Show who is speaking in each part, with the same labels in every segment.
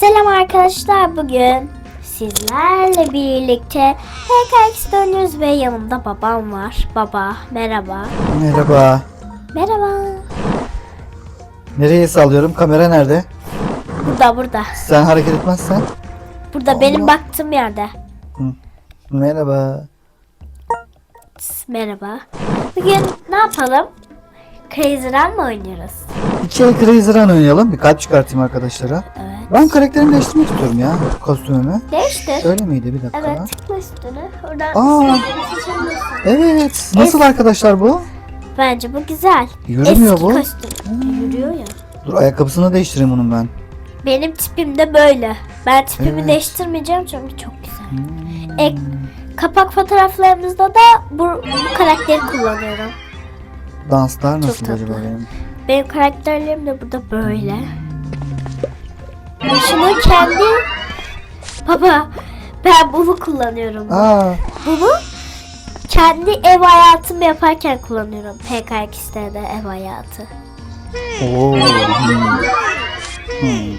Speaker 1: Selam arkadaşlar bugün sizlerle birlikte PKX dönüyoruz ve yanımda babam var. Baba merhaba.
Speaker 2: Merhaba.
Speaker 1: Merhaba.
Speaker 2: Nereye sallıyorum? Kamera nerede?
Speaker 1: Burada burada.
Speaker 2: Sen hareket etmezsen.
Speaker 1: Burada benim baktığım yerde.
Speaker 2: Merhaba.
Speaker 1: Merhaba. Bugün ne yapalım? Crazy Run mı oynuyoruz?
Speaker 2: İki el Crazy Run oynayalım. Bir kalp çıkartayım arkadaşlara.
Speaker 1: Evet.
Speaker 2: Ben karakterimi değiştirmek istiyorum ya. Kostümümü.
Speaker 1: Değiştir.
Speaker 2: Öyle miydi? Bir dakika.
Speaker 1: Evet tıkla üstüne. Oradan
Speaker 2: Aa.
Speaker 1: seçebilirsin.
Speaker 2: Evet. Nasıl arkadaşlar bu?
Speaker 1: Bence bu güzel.
Speaker 2: Yürümüyor
Speaker 1: Eski
Speaker 2: bu.
Speaker 1: kostüm. Yürüyor ya.
Speaker 2: Dur ayakkabısını değiştireyim bunun ben.
Speaker 1: Benim tipim de böyle. Ben tipimi
Speaker 2: Evet.
Speaker 1: değiştirmeyeceğim çünkü çok güzel. Ek, kapak fotoğraflarımızda da bu, bu karakteri kullanıyorum.
Speaker 2: Danslar nasıl acaba benim?
Speaker 1: Benim karakterlerim de burada böyle. Şunu kendi... Baba ben bunu kullanıyorum.
Speaker 2: Aa,
Speaker 1: Bunu kendi ev hayatımı yaparken kullanıyorum. PKX'de de ev hayatı.
Speaker 2: Oo. hmm. Hmm.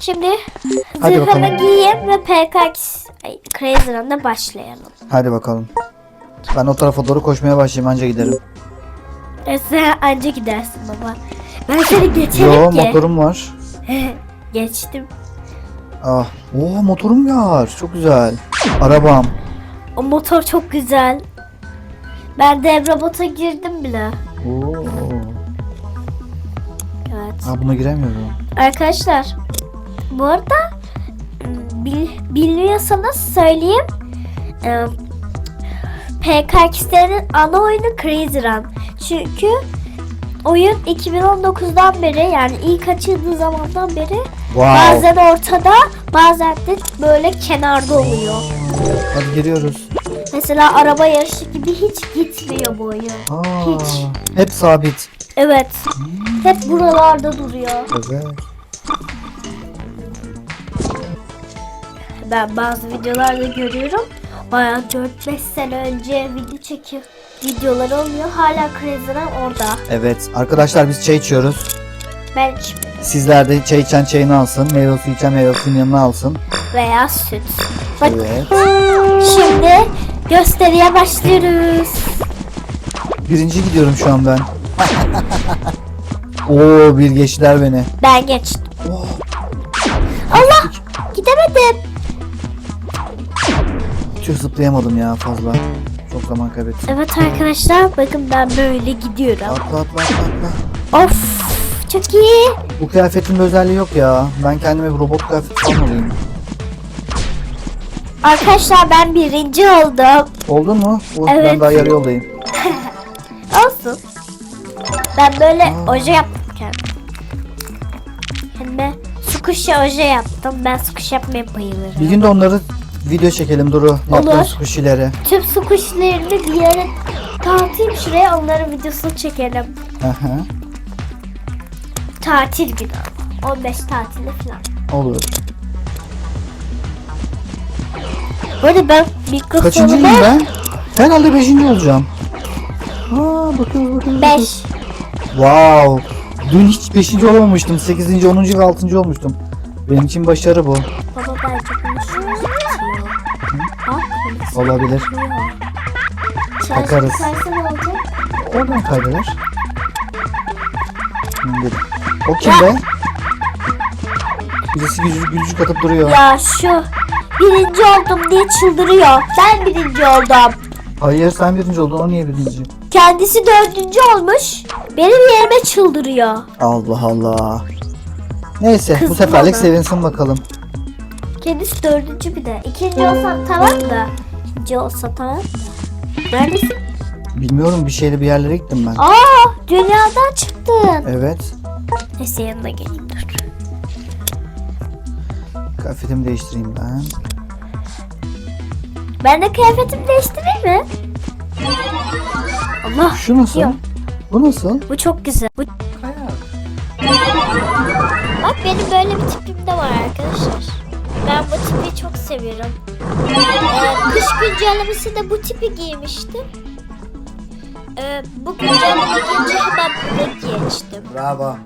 Speaker 1: Şimdi
Speaker 2: Hadi
Speaker 1: zırhımı
Speaker 2: bakalım.
Speaker 1: giyeyim ve PKX ay, Crazy Run'da başlayalım.
Speaker 2: Hadi bakalım. Ben o tarafa doğru koşmaya başlayayım anca giderim.
Speaker 1: E sen anca gidersin baba. Ben seni geçerim
Speaker 2: Yo
Speaker 1: ki.
Speaker 2: motorum var.
Speaker 1: Geçtim.
Speaker 2: Ah, oo motorum var. Çok güzel. Arabam.
Speaker 1: O motor çok güzel. Ben dev robota girdim bile.
Speaker 2: Oo.
Speaker 1: Evet.
Speaker 2: Ha buna giremiyorum.
Speaker 1: Arkadaşlar bu arada bil, bilmiyorsanız söyleyeyim. Ee, PKX'lerin ana oyunu Crazy Run. Çünkü oyun 2019'dan beri yani ilk açıldığı zamandan beri
Speaker 2: Wow.
Speaker 1: bazen ortada bazen de böyle kenarda oluyor.
Speaker 2: Hadi giriyoruz.
Speaker 1: Mesela araba yarışı gibi hiç gitmiyor bu oyun.
Speaker 2: Aa,
Speaker 1: Hiç.
Speaker 2: Hep sabit.
Speaker 1: Evet. Hep buralarda duruyor.
Speaker 2: Evet.
Speaker 1: Ben bazı videolarda görüyorum. Bayağı 4-5 sene önce video çekip videoları oluyor. Hala Crazy Run orada.
Speaker 2: Evet. Arkadaşlar biz çay içiyoruz.
Speaker 1: Ben içim.
Speaker 2: Sizler de çay içen çayını alsın. Meyve suyu içen meyve suyunun yanına alsın.
Speaker 1: Veya süt. Bak
Speaker 2: Evet.
Speaker 1: şimdi gösteriye başlıyoruz.
Speaker 2: Birinci gidiyorum şu an ben. Oo bir geçtiler beni.
Speaker 1: Ben geçtim.
Speaker 2: Oh,
Speaker 1: Allah! Gidemedim.
Speaker 2: hiç zıplayamadım ya fazla. Çok zaman kaybettim.
Speaker 1: Evet arkadaşlar bakın ben böyle gidiyorum.
Speaker 2: Atla atla atla.
Speaker 1: Of çok iyi.
Speaker 2: Bu kıyafetin bir özelliği yok ya. Ben kendime bir robot kıyafeti almalıyım.
Speaker 1: Arkadaşlar ben birinci oldum.
Speaker 2: Oldun mu? Oh,
Speaker 1: Evet.
Speaker 2: Ben daha yarı yoldayım.
Speaker 1: Olsun. Ben böyle
Speaker 2: Aa.
Speaker 1: oje yaptım kendim. Hem de su kuşu oje yaptım. Ben su kuşu yapmaya bayılırım.
Speaker 2: Bir gün de onları video çekelim Duru. Yaptığımız
Speaker 1: Olur.
Speaker 2: kuşileri.
Speaker 1: Tüm su kuşlarını bir yere dağıtayım şuraya onların videosunu çekelim.
Speaker 2: Hı hı.
Speaker 1: Tatil günü. 15 tatili falan.
Speaker 2: Olur.
Speaker 1: Bu arada ben mikrofonumu
Speaker 2: Kaçıncıyım ben? Herhalde beşinci olacağım. Aa bakıyoruz bakıyoruz.
Speaker 1: 5.
Speaker 2: Wow. Dün hiç beşinci olamamıştım. Sekizinci, onuncu ve altıncı olmuştum. Benim için başarı bu. Olabilir. Takarız. Oradan kaydeder. Şimdi. O kim be? Birisi gülücük, gülücük atıp duruyor.
Speaker 1: Ya şu birinci oldum diye çıldırıyor. Ben birinci oldum.
Speaker 2: Hayır sen birinci oldun. O niye birinci?
Speaker 1: Kendisi dördüncü olmuş. Benim yerime çıldırıyor.
Speaker 2: Allah Allah. Neyse bu
Speaker 1: Kızdım
Speaker 2: seferlik
Speaker 1: ama.
Speaker 2: sevinsin bakalım.
Speaker 1: Kendisi dördüncü bir de. İkinci olsa tamam da. Tamam da. Neredesin?
Speaker 2: Bilmiyorum bir şeyle bir yerlere gittim ben.
Speaker 1: Aa dünyadan çıktın.
Speaker 2: Evet.
Speaker 1: Neyse yanına geleyim dur.
Speaker 2: Kıyafetimi değiştireyim ben.
Speaker 1: Ben de kıyafetimi değiştireyim mi? Allah
Speaker 2: Şu nasıl?
Speaker 1: Yok.
Speaker 2: Bu nasıl?
Speaker 1: bu çok güzel. Bu... Bak benim böyle bir tipim de var arkadaşlar. Ben bu tipi çok seviyorum. Ee, kış güncellemesinde bu tipi giymiştim. Ee, bu güncelleme gelince hemen bunu geçtim.
Speaker 2: Bravo.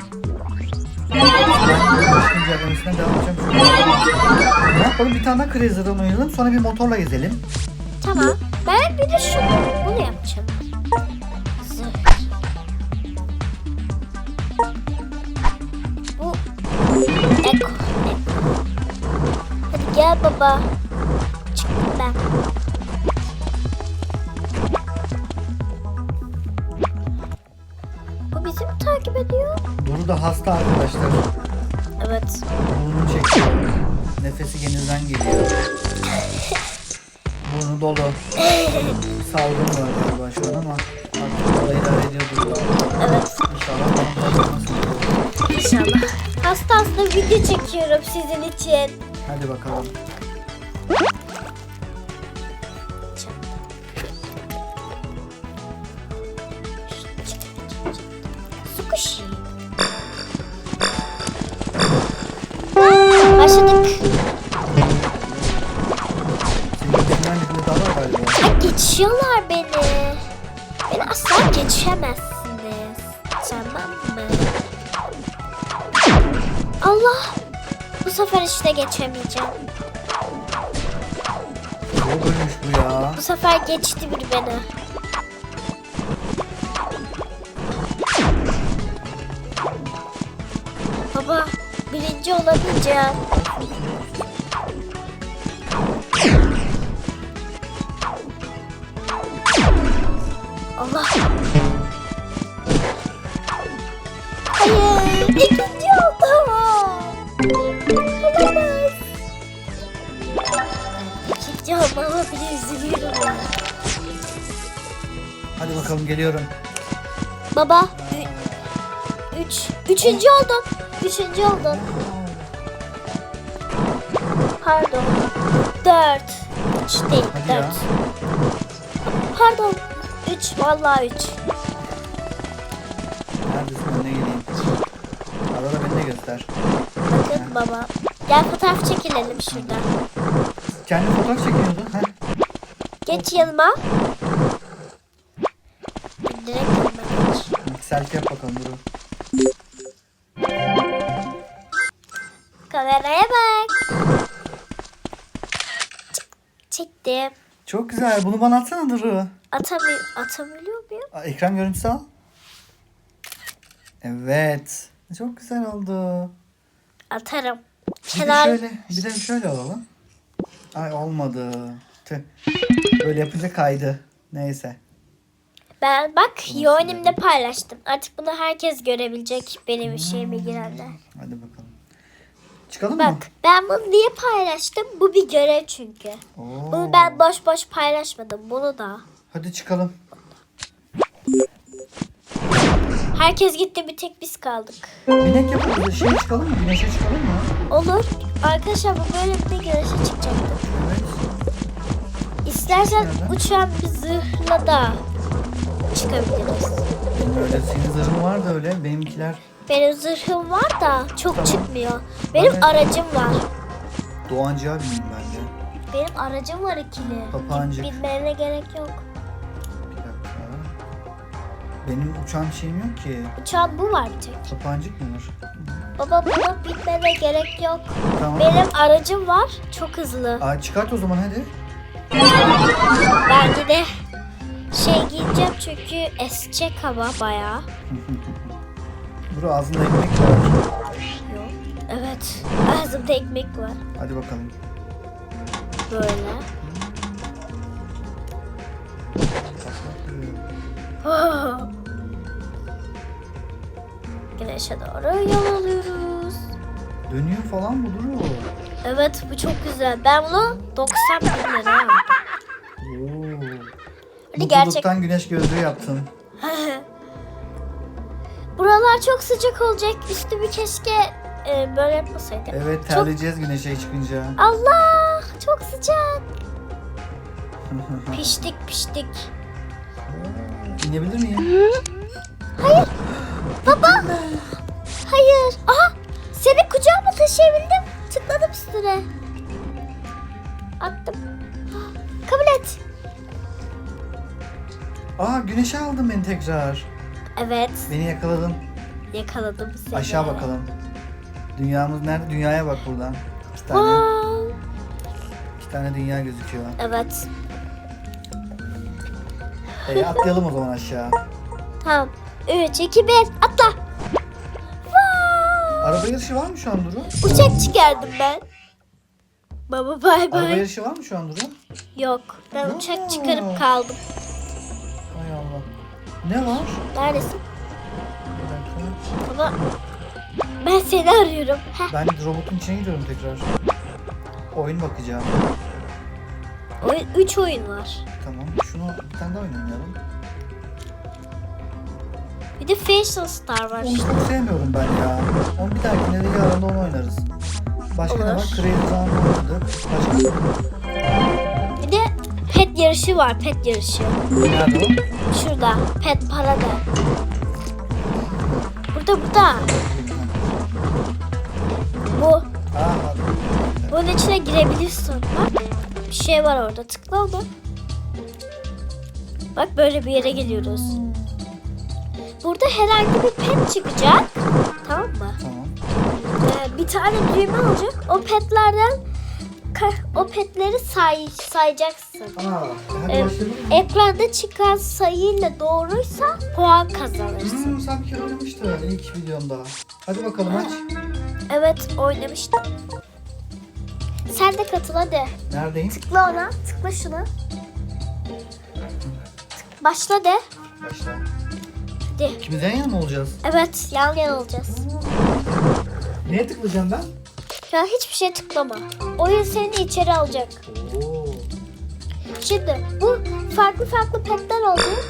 Speaker 2: Kış devam edeceğim. Ne yapalım? Bir tane daha Crazer'dan oynayalım. Sonra bir motorla gezelim.
Speaker 1: Tamam. Ben bir de şunu bunu yapacağım. Gel baba. Çıktım ben. Bu bizi mi takip ediyor?
Speaker 2: Duru da hasta arkadaşlar.
Speaker 1: Evet.
Speaker 2: Burnunu çekiyor. Nefesi genizden geliyor. Burnu dolu. Salgın var galiba şu an ama artık olay idare ediyor Duru.
Speaker 1: Evet.
Speaker 2: İnşallah bana.
Speaker 1: İnşallah. Hasta hasta video çekiyorum sizin için.
Speaker 2: Hadi bakalım.
Speaker 1: Ay, geçiyorlar beni. Beni asla geçemezsiniz. Tamam mı? Allah. Bu sefer işte geçemeyeceğim.
Speaker 2: Zor bölmüş bu ya.
Speaker 1: Bu sefer geçti bir beni. Baba birinci olabileceğim.
Speaker 2: Bakalım geliyorum.
Speaker 1: Baba. ü- Üç. Üçüncü oldum. Üçüncü oldum. Pardon. Dört. Üç değil.
Speaker 2: Hadi ya.
Speaker 1: dört. Pardon. Üç. Vallahi üç.
Speaker 2: Neredesin önüne geleyim. Arada beni de göster.
Speaker 1: Bakın baba. Gel fotoğraf çekilelim şurada.
Speaker 2: Kendi fotoğraf çekiyordun. Heh.
Speaker 1: Geç yanıma.
Speaker 2: Selfie yap bakalım Duru.
Speaker 1: Kameraya bak. Çektim.
Speaker 2: Çok güzel. Bunu bana atsana Duru.
Speaker 1: Atami atabiliyor muyum?
Speaker 2: Aa, Ekran görüntüsü al. Evet. Çok güzel oldu.
Speaker 1: Atarım.
Speaker 2: Bir de
Speaker 1: Kenar
Speaker 2: şöyle, bir de şöyle alalım. Ay olmadı. Tüh. Böyle yapınca kaydı. Neyse.
Speaker 1: Ben bak Yoğunim'de paylaştım. Artık bunu herkes görebilecek benim şeyime girenler.
Speaker 2: Hadi bakalım. Çıkalım mı?
Speaker 1: Bak ben bunu niye paylaştım? Bu bir görev çünkü.
Speaker 2: Oo.
Speaker 1: Bunu ben boş boş paylaşmadım. Bunu da.
Speaker 2: Hadi çıkalım.
Speaker 1: Herkes gitti bir tek biz kaldık.
Speaker 2: Binek yapalım. Şey çıkalım mı? Güneşe çıkalım mı?
Speaker 1: Olur. Arkadaşlar bu bölümde güneşe çıkacaktık.
Speaker 2: Evet.
Speaker 1: İstersen
Speaker 2: Nereden?
Speaker 1: uçan bir zırhla da çıkabiliriz.
Speaker 2: Benim öyle senin zırhın var da öyle. Benimkiler
Speaker 1: Benim zırhım var da çok
Speaker 2: Tamam.
Speaker 1: çıkmıyor. Benim
Speaker 2: Ben-
Speaker 1: aracım var.
Speaker 2: Doğancığa bineyim ben de.
Speaker 1: Benim aracım var ikili.
Speaker 2: Papağancık.
Speaker 1: Binmene gerek yok.
Speaker 2: Bir dakika. Benim uçan şeyim yok ki.
Speaker 1: Uçağın bu var bir tek.
Speaker 2: Sapancık mı var?
Speaker 1: Baba buna binmene gerek yok.
Speaker 2: Tamam.
Speaker 1: Benim aracım var. Çok hızlı.
Speaker 2: Aa, çıkart o zaman hadi.
Speaker 1: Ben de şey giyeceğim çünkü esecek hava bayağı.
Speaker 2: Buru ağzında ekmek var.
Speaker 1: Yok. Evet. Ağzımda ekmek var.
Speaker 2: Hadi bakalım.
Speaker 1: Böyle. Güneşe doğru yol alıyoruz.
Speaker 2: Dönüyor falan bu Duru.
Speaker 1: Evet bu çok güzel. Ben bunu 90 bin liraya aldım. Hadi gerçek.
Speaker 2: Mutluluktan güneş gözlüğü yaptın.
Speaker 1: Buralar çok sıcak olacak. Üstümü keşke e, böyle yapmasaydım.
Speaker 2: Evet
Speaker 1: Çok-
Speaker 2: terleyeceğiz güneşe çıkınca.
Speaker 1: Allah çok sıcak. Piştik piştik.
Speaker 2: İnebilir miyim?
Speaker 1: Baba.
Speaker 2: Aldın beni tekrar.
Speaker 1: Evet
Speaker 2: Beni yakaladın.
Speaker 1: yakaladım seni.
Speaker 2: Aşağı bakalım. Dünyamız nerede? Dünyaya bak buradan. İki tane,
Speaker 1: Wow.
Speaker 2: iki tane dünya gözüküyor.
Speaker 1: Evet.
Speaker 2: E, atlayalım o zaman aşağı.
Speaker 1: Tamam. 3, 2, 1 atla. Wow.
Speaker 2: Araba yarışı var mı şu an Duru?
Speaker 1: Uçak çıkardım ben. Baba bay
Speaker 2: Araba
Speaker 1: bay.
Speaker 2: yarışı var mı şu an Duru?
Speaker 1: Yok. Ben
Speaker 2: Yok.
Speaker 1: uçak çıkarıp kaldım.
Speaker 2: Ne var?
Speaker 1: Neredesin? Baba. Ben seni arıyorum. Heh.
Speaker 2: Ben robotun içine giriyorum tekrar. Oyun bakacağım.
Speaker 1: Oyun, 3 oyun var.
Speaker 2: Tamam. Şunu bir tane daha oynayalım.
Speaker 1: Bir de Fashion Star var.
Speaker 2: Onu çok sevmiyorum ben ya. Onu bir dahakine de yarın onu oynarız. Başka ne var?
Speaker 1: Olur.
Speaker 2: Crazy Town oynadık. Başka
Speaker 1: de pet yarışı var. Pet yarışı.
Speaker 2: nerede o?
Speaker 1: Şurada. Pet parada. Burada burada. Bu.
Speaker 2: Aa,
Speaker 1: Bunun içine girebilirsin. Bak. Bir şey var orada. Tıkla onu. Bak böyle bir yere geliyoruz. Burada herhangi bir pet çıkacak. Tamam mı?
Speaker 2: tamam.
Speaker 1: Ee, bir tane düğme olacak. O petlerden o petleri say sayacaksın.
Speaker 2: Aa,
Speaker 1: Ee, ekranda çıkan sayıyla doğruysa puan kazanırsın.
Speaker 2: Hmm, sen bir kere oynamıştın ilk videomda. Hadi bakalım aç.
Speaker 1: Evet oynamıştım. Sen de katıl hadi.
Speaker 2: Neredeyim?
Speaker 1: Tıkla ona. Tıkla şuna. Tık- Başla de.
Speaker 2: Başla.
Speaker 1: Hadi.
Speaker 2: İkimiz yan yana mı olacağız?
Speaker 1: Evet yan yana olacağız.
Speaker 2: Neye tıklayacağım ben?
Speaker 1: Ya hiçbir şey tıklama. Oyun seni içeri alacak. Şimdi bu farklı farklı petler olacak.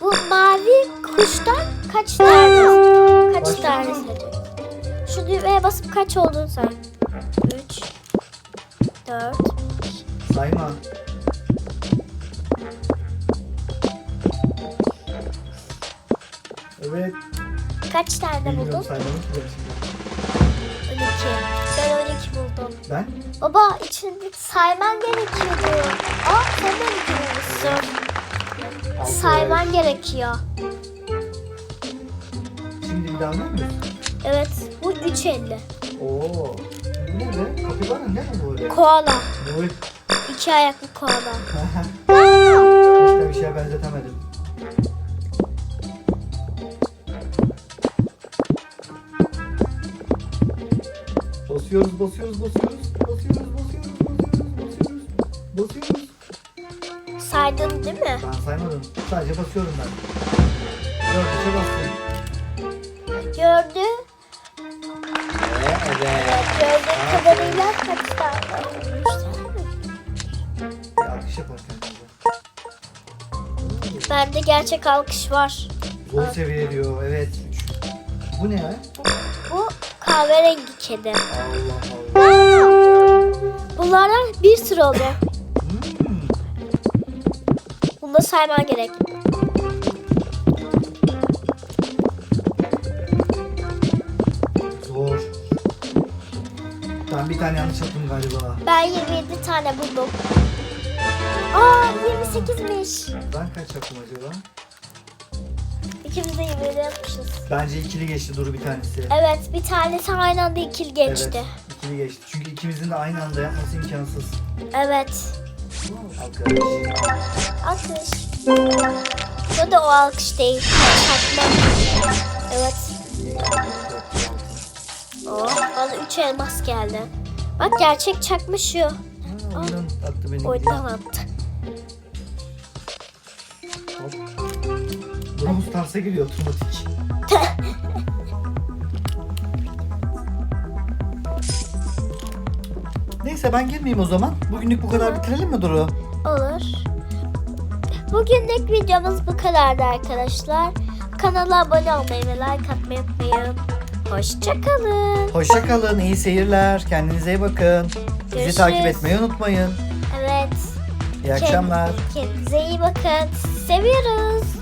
Speaker 1: Bu mavi kuştan kaç tane? Kaç tane sayacak? Şu düğmeye basıp kaç olduğunu say. 3 4
Speaker 2: Sayma. Evet.
Speaker 1: Kaç tane buldun?
Speaker 2: saymanı ki ben şimdi.
Speaker 1: 12. Ben 12 buldum.
Speaker 2: Ben?
Speaker 1: Baba içinde sayman gerekiyordu. Aa sen de 12 bulmuşsun.
Speaker 2: Altı.
Speaker 1: Sayman gerekiyor.
Speaker 2: Şimdi bir daha mı?
Speaker 1: Evet bu 3.50.
Speaker 2: Oo. Bu ne be? Kapibara ne bu böyle?
Speaker 1: Koala.
Speaker 2: Bu
Speaker 1: İki ayaklı koala.
Speaker 2: Keşke bir şeye benzetemedim. Basıyoruz, basıyoruz, basıyoruz, basıyoruz, basıyoruz, basıyoruz, basıyoruz, basıyoruz.
Speaker 1: Saydın değil mi?
Speaker 2: Ben saymadım. Sadece basıyorum ben. Dört üçe bastım.
Speaker 1: Gördü.
Speaker 2: Evet, evet.
Speaker 1: Gördüğüm kadarıyla kaç tane? Üç tane mi?
Speaker 2: Bir alkış yapar kendimize.
Speaker 1: Bende gerçek alkış var.
Speaker 2: Zor seviye diyor, evet. Üç. Bu ne ya?
Speaker 1: Bu kahverengi kedi.
Speaker 2: Allah Allah.
Speaker 1: Bunlardan bir sürü.
Speaker 2: Hmm.
Speaker 1: Bunu da sayman gerek.
Speaker 2: Zor. Ben bir tane yanlış yaptım galiba.
Speaker 1: Ben 27 tane buldum. Aa 28'miş.
Speaker 2: Ben kaç yaptım acaba?
Speaker 1: İkimiz de 27 yapmışız.
Speaker 2: Bence ikili geçti Duru bir tanesi.
Speaker 1: Evet bir tanesi aynı anda ikili geçti.
Speaker 2: Evet, ikili geçti. Çünkü ikimizin de aynı anda yapması imkansız.
Speaker 1: Evet.
Speaker 2: Arkadaş.
Speaker 1: Alkış. Bu da o alkış değil. Çakma. Evet. Oh, bana 3 elmas geldi. Bak gerçek çakma şu.
Speaker 2: Ha, oyunun attı beni.
Speaker 1: Oyundan attı.
Speaker 2: Terse giriyor otomatik. Neyse ben girmeyeyim o zaman. Bugünlük bu kadar bitirelim mi Duru?
Speaker 1: Olur. Bugünlük videomuz bu kadardı arkadaşlar. Kanala abone olmayı ve like atmayı unutmayın. Hoşçakalın.
Speaker 2: Hoşça kalın, iyi seyirler. Kendinize iyi bakın. Bizi
Speaker 1: Görüşürüz.
Speaker 2: takip etmeyi unutmayın.
Speaker 1: Evet.
Speaker 2: İyi akşamlar.
Speaker 1: Kendinize iyi bakın. Seviyoruz.